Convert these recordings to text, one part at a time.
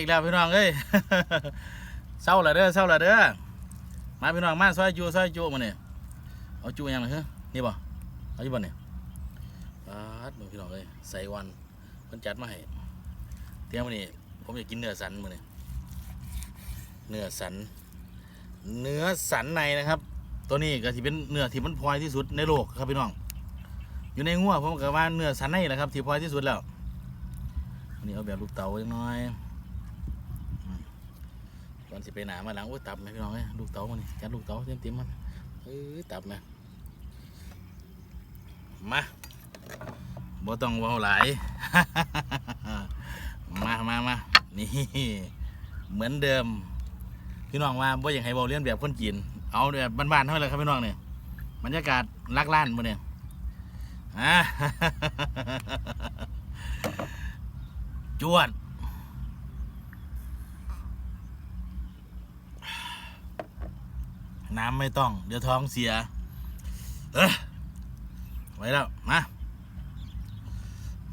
อีกแล้วพี่น้องเอ้ยเศร้าละเด้อเศร้าละเด้อมาพี่น้องมาซอยจูซอยจูมาเนี่ยเอาจูยังไงเฮ้ยนี่บ่เอาอยู่บ่เนี่ยปาดมึงพี่น้องเอ้ยใส่วันเพิ่นจัดมาให้เตรียมมานี่ผมอยากกินเนื้อสันมาเนี่ยเนื้อสัน เนื้อสันในนะครับ ตัวนี้ก็ที่เป็นเนื้อที่มันพลอยที่สุดในโลกครับพี่น้อง อยู่ในงัวผมก็ว่าเนื้อสันในแหละครับที่พลอยที่สุดแล้วนนี้เอาแบบลูกเต๋าจังน้อย ก่อนสิไปหนามาหลังโอ้ยตับไหมพี่น้องเอ้ยลูกเต๋ามันนี่จัดลูกเต๋าเต็มเต็มมันเอ้ยตับไหมมาบ่ต้องว้าหลายมามามานี่เหมือนเดิม พี่น้องว่าบ่อยากให้เบาเลียนแบบคนจีนเอาแบบบ้านๆเท่านั้นแหละครับพี่น้องเนี่ยบรรยากาศลักล้านมื้อเนี่ยอ่าจวด น้ำไม่ต้อง เดี๋ยวท้องเสีย เออไว้แล้ว มา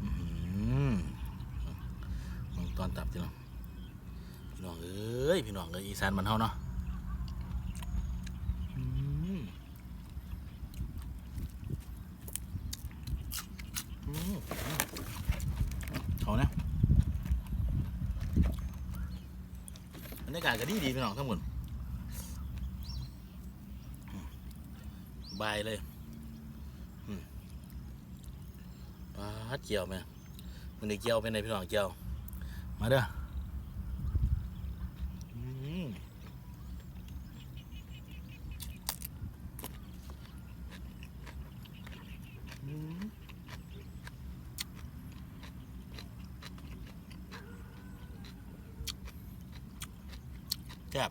อืมึงตอนตับจีน้องพี่น้องเอ้ย พี่น้องเอ้ยอีสานมันเฮาเนาะอืมอืมเขาเนี่ยบรรยากาศก็ดีดีพี่น้องทั้งหมด บายเลยปลาเจียวไหมมันได้เจียวเป็นไงพี่น้องเจียว มาเด้ออืมอืมแซ่บ